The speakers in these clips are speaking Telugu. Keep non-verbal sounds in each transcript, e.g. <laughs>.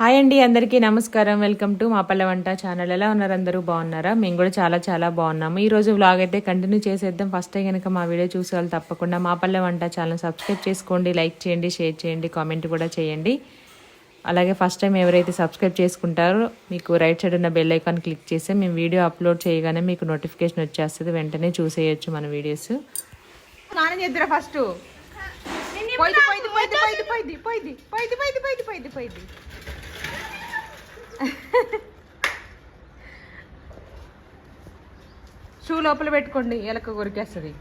హాయ్ అండి అందరికీ నమస్కారం. వెల్కమ్ టు మా పల్లె వంట ఛానల్. ఎలా ఉన్నారు అందరూ? బాగున్నారా? మేము కూడా చాలా చాలా బాగున్నాము. ఈ రోజు వ్లాగ్ అయితే కంటిన్యూ చేసేద్దాం. ఫస్ట్ టైం కనుక మా వీడియో చూసే వాళ్ళు తప్పకుండా మా పల్లె వంట ఛానల్ సబ్స్క్రైబ్ చేసుకోండి లైక్ చేయండి షేర్ చేయండి కామెంట్ కూడా చేయండి. అలాగే ఫస్ట్ టైం ఎవరైతే సబ్స్క్రైబ్ చేసుకుంటారో మీకు రైట్ సైడ్ ఉన్న బెల్ ఐకాన్ క్లిక్ చేస్తే మేము వీడియో అప్లోడ్ చేయగానే మీకు నోటిఫికేషన్ వచ్చేస్తుంది. వెంటనే చూసేయచ్చు మన వీడియోస్ స్నానం చేద్దరా ఫస్ట్ పోయిది పోయిది పోయిది పోయిది పోయిది పోయిది పోయిది పోయిది పోయిది పోయిది పోయిది. షూ లోపల పెట్టుకోండి ఎలక కొరికేస్తుంది.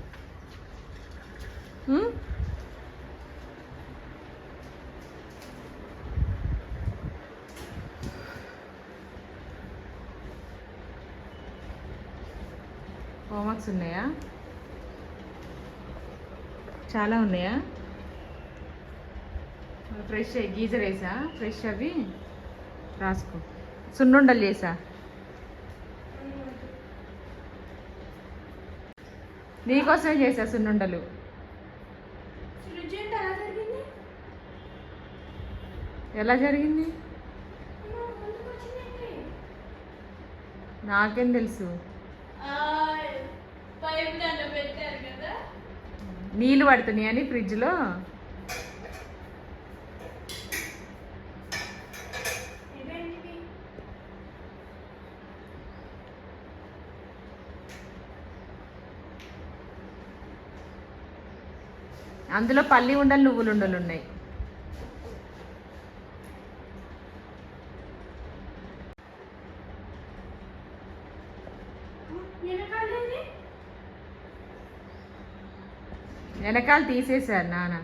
హోంవర్క్స్ ఉన్నాయా? చాలా ఉన్నాయా? ఫ్రెష్ గీజర్ వేసా? ఫ్రెష్ అవి? రాసుకో. సున్నుండలు చేసా. నీకోసమే చేసా సున్నుండలు. ఎలా జరిగింది? నాకేం తెలుసు. నీళ్ళు పడుతున్నాయి అని ఫ్రిడ్జ్లో. అందులో పల్లి ఉండలు నువ్వులు ఉండలు ఉన్నాయి. వెనకాల తీసేశారు నాన్న?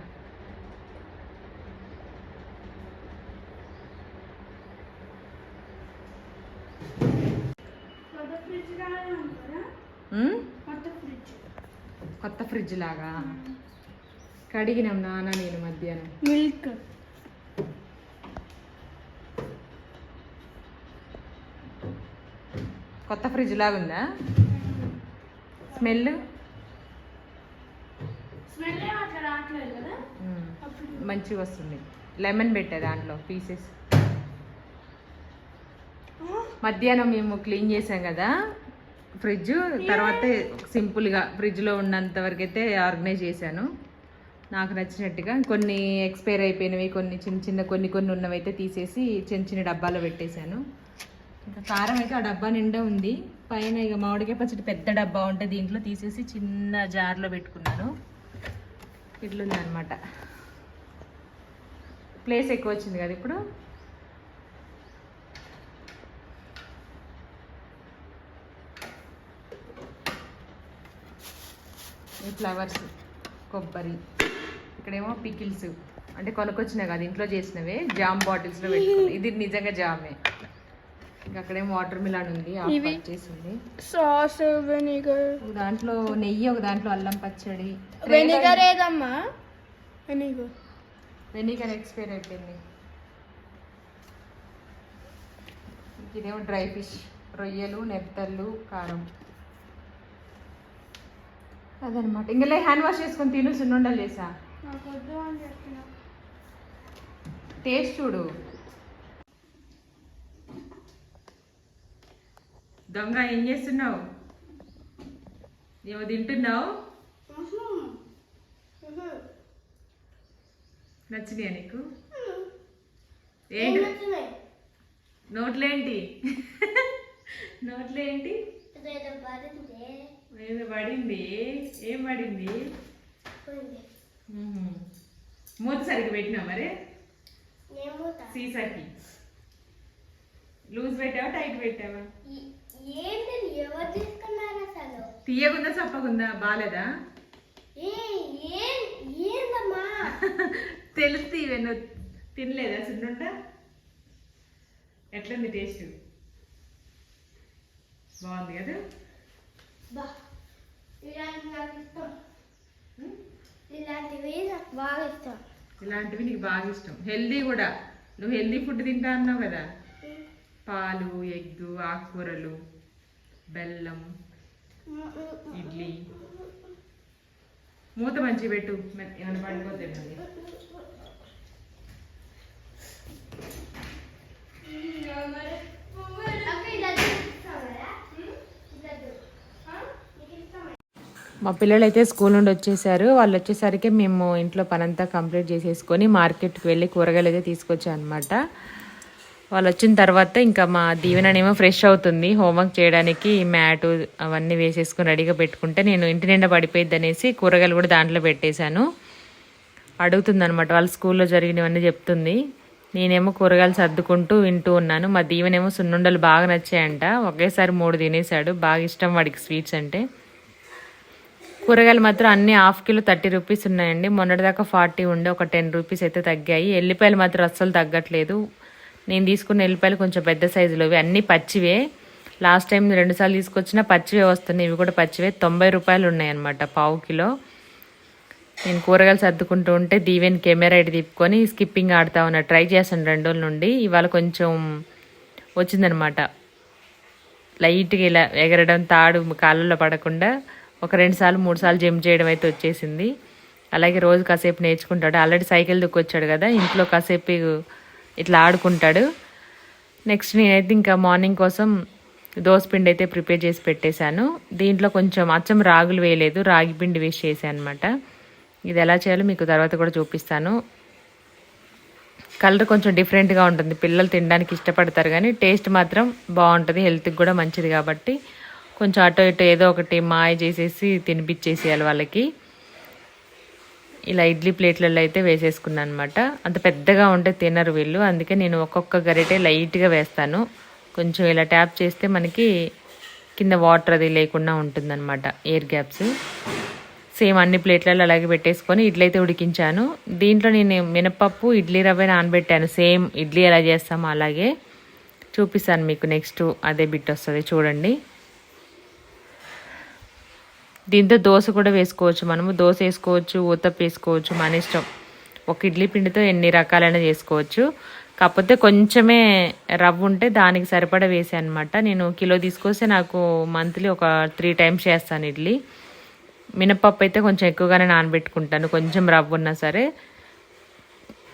కొత్త ఫ్రిడ్జ్ లాగా? కడిగినాం నాన్న నేను మధ్యాహ్నం. మిల్క్. కొత్త ఫ్రిడ్జ్ లాగా ఉందా? స్మెల్? మంచిగా వస్తుంది. లెమన్ పెట్టే దాంట్లో పీసెస్. మధ్యాహ్నం మేము క్లీన్ చేసాం కదా ఫ్రిడ్జ్. తర్వాత సింపుల్గా ఫ్రిడ్జ్లో ఉన్నంత వరకు అయితే ఆర్గనైజ్ చేశాను. నాకు నచ్చినట్టుగా కొన్ని ఎక్స్పైర్ అయిపోయినవి కొన్ని చిన్న చిన్న కొన్ని కొన్ని ఉన్నవి అయితే తీసేసి చిన్న చిన్న డబ్బాలో పెట్టేశాను. ఇంకా కారం అయితే ఆ డబ్బా నిండా ఉంది. పైన ఇక మామిడికాయ పచ్చడి పెద్ద డబ్బా ఉంటే దీంట్లో తీసేసి చిన్న జార్లో పెట్టుకున్నాను. ఇట్లుంది అనమాట ప్లేస్ ఎక్కువ వచ్చింది కదా ఇప్పుడు? ఈ ఫ్లవర్స్ కొబ్బరి. ఇక్కడేమో పికిల్స్. అంటే కొనుక్కొచ్చినాయి కదా ఇంట్లో చేసినవే జామ్ బాటిల్స్లో పెట్టుకుని. ఇది నిజంగా జామే. ఇంకా అక్కడేమో వాటర్ మిలాన్ ఉంది? చేసింది సాస్ వెనిగర్. దాంట్లో నెయ్యి ఒక దాంట్లో అల్లం పచ్చడి. వెనిగర్ ఏదమ్మా? వెనిగర్. వెనిగర్ ఎక్స్పైర్ అయిపోయింది. ఇదేమో డ్రై ఫిష్. రొయ్యలు నెత్తళ్ళు కారం. అదనమాట ఇంకా హ్యాండ్ వాష్ చేసుకొని తిను సున్నుండలు చేసా. టేస్ట్ చూడు. దొంగ ఏం చేస్తున్నావు? ఏమో తింటున్నావు? నచ్చినాయా నీకు? ఏంటి? నోట్లేంటి? నోట్లేంటి? ఏదో పడింది. ఏం పడింది. మూత సరిగ్గా పెట్టినా మరి? సీసాకి. లూజ్ పెట్టావా టైట్ పెట్టావా? తీయకుందా చప్పకుందా బాలేదా? <laughs> తెలుసు ఇవన్న తినలేదా చిన్నుంట ఎట్లుంది టేస్ట్? బాగుంది కదా? ఇలాంటివి నీకు బాగా ఇష్టం. హెల్దీ కూడా. నువ్వు హెల్దీ ఫుడ్ తింటా అన్నావు కదా? పాలు ఎగ్ ఆకుకూరలు బెల్లం ఇడ్లీ. మూత మంచి పెట్టు. మె- ఏమైనా పడిపోతే మళ్ళీ మా పిల్లలు అయితే స్కూల్ నుండి వచ్చేసారు. వాళ్ళు వచ్చేసరికి మేము ఇంట్లో పనంతా కంప్లీట్ చేసేసుకొని మార్కెట్కి వెళ్ళి కూరగాయలు అయితే తీసుకొచ్చాం అనమాట వాళ్ళు వచ్చిన తర్వాత ఇంకా మా దీవెననేమో ఫ్రెష్ అవుతుంది. హోంవర్క్ చేయడానికి మ్యాటు అవన్నీ వేసేసుకొని రెడీగా పెట్టుకుంటే నేను ఇంటి నిండా పడిపోయింది అనేసి కూరగాయలు కూడా దాంట్లో పెట్టేశాను. అడుగుతుంది అనమాట వాళ్ళ స్కూల్లో జరిగినవన్నీ చెప్తుంది. నేనేమో కూరగాయలు సర్దుకుంటూ వింటూ ఉన్నాను. మా దీవెనేమో సున్నుండలు బాగా నచ్చాయంట. ఒకేసారి మూడు తినేసాడు బాగా ఇష్టం వాడికి స్వీట్స్ అంటే. కూరగాయలు మాత్రం అన్ని హాఫ్ కిలో థర్టీ రూపీస్ ఉన్నాయండి. మొన్నటిదాకా ఫార్టీ ఉండే ఒక టెన్ రూపీస్ అయితే తగ్గాయి. ఎల్లిపాయలు మాత్రం అస్సలు తగ్గట్లేదు. నేను తీసుకున్న ఎల్లిపాయలు కొంచెం పెద్ద సైజులోవి అన్నీ పచ్చివే. లాస్ట్ టైం రెండుసార్లు తీసుకొచ్చిన పచ్చివే వస్తున్నాయి. ఇవి కూడా పచ్చివే. తొంభై రూపాయలు ఉన్నాయన్నమాట పావు కిలో. నేను కూరగాయలు సర్దుకుంటూ ఉంటే దీవెన్ కెమెరా ఇటు తిప్పుకొని స్కిప్పింగ్ ఆడుతా ఉన్నా. ట్రై చేశాను రెండు రోజుల నుండి. ఇవాళ కొంచెం వచ్చిందనమాట లైట్గా ఇలా ఎగరడం తాడు కాళ్ళలో పడకుండా ఒక రెండు సార్లు మూడు సార్లు జిమ్ చేయడం అయితే వచ్చేసింది. అలాగే రోజు కాసేపు నేర్చుకుంటాడు. ఆల్రెడీ సైకిల్ దుక్కొచ్చాడు కదా ఇంట్లో కాసేపు ఇట్లా ఆడుకుంటాడు. నెక్స్ట్ నేనైతే ఇంకా మార్నింగ్ కోసం దోసపిండి అయితే ప్రిపేర్ చేసి పెట్టేశాను. దీంట్లో కొంచెం అచ్చం రాగులు వేయలేదు రాగి పిండి వేసి చేశాను అనమాట ఇది ఎలా చేయాలో మీకు తర్వాత కూడా చూపిస్తాను. కలర్ కొంచెం డిఫరెంట్గా ఉంటుంది. పిల్లలు తినడానికి ఇష్టపడతారు కానీ టేస్ట్ మాత్రం బాగుంటుంది హెల్త్కి కూడా మంచిది కాబట్టి. కొంచెం అటో ఇటో ఏదో ఒకటి మాయ చేసేసి తినిపించేసేయాలి వాళ్ళకి. ఇలా ఇడ్లీ ప్లేట్లలో అయితే వేసేసుకున్నాను అనమాట అంత పెద్దగా ఉంటే తినరు వీళ్ళు. అందుకే నేను ఒక్కొక్క గరిటే లైట్గా వేస్తాను. కొంచెం ఇలా ట్యాప్ చేస్తే మనకి కింద వాటర్ అది లేకుండా ఉంటుందన్నమాట ఎయిర్ గ్యాప్స్. సేమ్ అన్ని ప్లేట్లలో అలాగే పెట్టేసుకొని ఇడ్లీ అయితే ఉడికించాను. దీంట్లో నేను మినపప్పు ఇడ్లీ రవ్వ నానబెట్టాను. సేమ్ ఇడ్లీ ఎలా చేస్తామో అలాగే చూపిస్తాను మీకు. నెక్స్ట్ అదే బిట్ వస్తుంది చూడండి. దీంతో దోశ కూడా వేసుకోవచ్చు మనము. దోశ వేసుకోవచ్చు ఊతప్ప వేసుకోవచ్చు మన ఇష్టం. ఒక ఇడ్లీ పిండితో ఎన్ని రకాలైన చేసుకోవచ్చు. కాకపోతే కొంచెమే రవ్వ ఉంటే దానికి సరిపడా వేసాను అనమాట నేను కిలో తీసుకొస్తే నాకు మంత్లీ ఒక త్రీ టైమ్స్ చేస్తాను ఇడ్లీ. మినపప్పు అయితే కొంచెం ఎక్కువగానే నానబెట్టుకుంటాను. కొంచెం రవ్వ ఉన్నా సరే.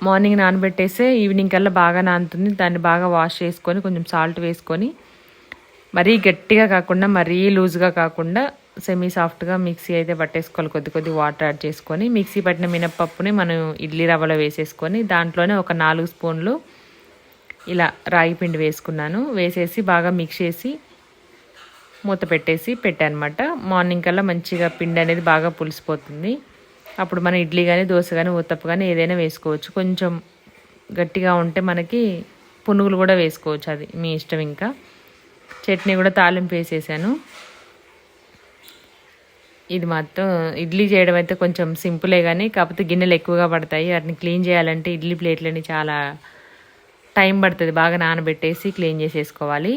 మార్నింగ్ నానబెట్టేస్తే ఈవినింగ్ కల్లా బాగా నానుతుంది. దాన్ని బాగా వాష్ చేసుకొని కొంచెం సాల్ట్ వేసుకొని మరీ గట్టిగా కాకుండా మరీ లూజ్గా కాకుండా సెమీ సాఫ్ట్గా మిక్సీ అయితే పట్టేసుకోవాలి. కొద్ది కొద్ది వాటర్ యాడ్ చేసుకొని మిక్సీ పట్టిన మినప్పప్పుని మనం ఇడ్లీ రవ్వలో వేసేసుకొని దాంట్లోనే ఒక నాలుగు స్పూన్లు ఇలా రాగి పిండి వేసుకున్నాను. వేసేసి బాగా మిక్స్ చేసి మూత పెట్టేసి పెట్టానమాట. మార్నింగ్ కల్లా మంచిగా పిండి అనేది బాగా పులిసిపోతుంది. అప్పుడు మనం ఇడ్లీ కానీ దోశ కానీ ఉత్తప్ప కానీ ఏదైనా వేసుకోవచ్చు. కొంచెం గట్టిగా ఉంటే మనకి పునుగులు కూడా వేసుకోవచ్చు. అది మీ ఇష్టం ఇంకా. చట్నీ కూడా తాలింపు వేసేసాను. ఇది మాత్రం ఇడ్లీ చేయడం అయితే కొంచెం సింపులే కానీ కాకపోతే గిన్నెలు ఎక్కువగా పడతాయి. వాటిని క్లీన్ చేయాలంటే ఇడ్లీ ప్లేట్లని చాలా టైం పడుతుంది. బాగా నానబెట్టేసి క్లీన్ చేసేసుకోవాలి.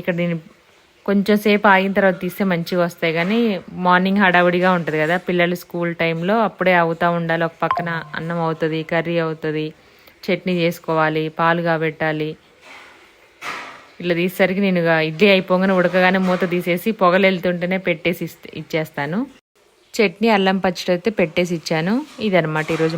ఇక్కడ నేను కొంచెం సేపు ఆగిన తర్వాత తీస్తే మంచిగా వస్తాయి కానీ మార్నింగ్ హడావుడిగా ఉంటుంది కదా. పిల్లలు స్కూల్ టైంలో అప్పుడే అవుతూ ఉండాలి. ఒక పక్కన అన్నం అవుతుంది కర్రీ అవుతుంది చట్నీ చేసుకోవాలి పాలు కాబెట్టాలి. ఇట్లా తీసేసరికి నేను ఇడ్లీ అయిపోగానే ఉడకగానే మూత తీసేసి పొగలెళ్తుంటేనే పెట్టేసి ఇచ్చేస్తాను. చట్నీ అల్లం పచ్చడి అయితే పెట్టేసి ఇచ్చాను. ఇదనమాట ఈరోజు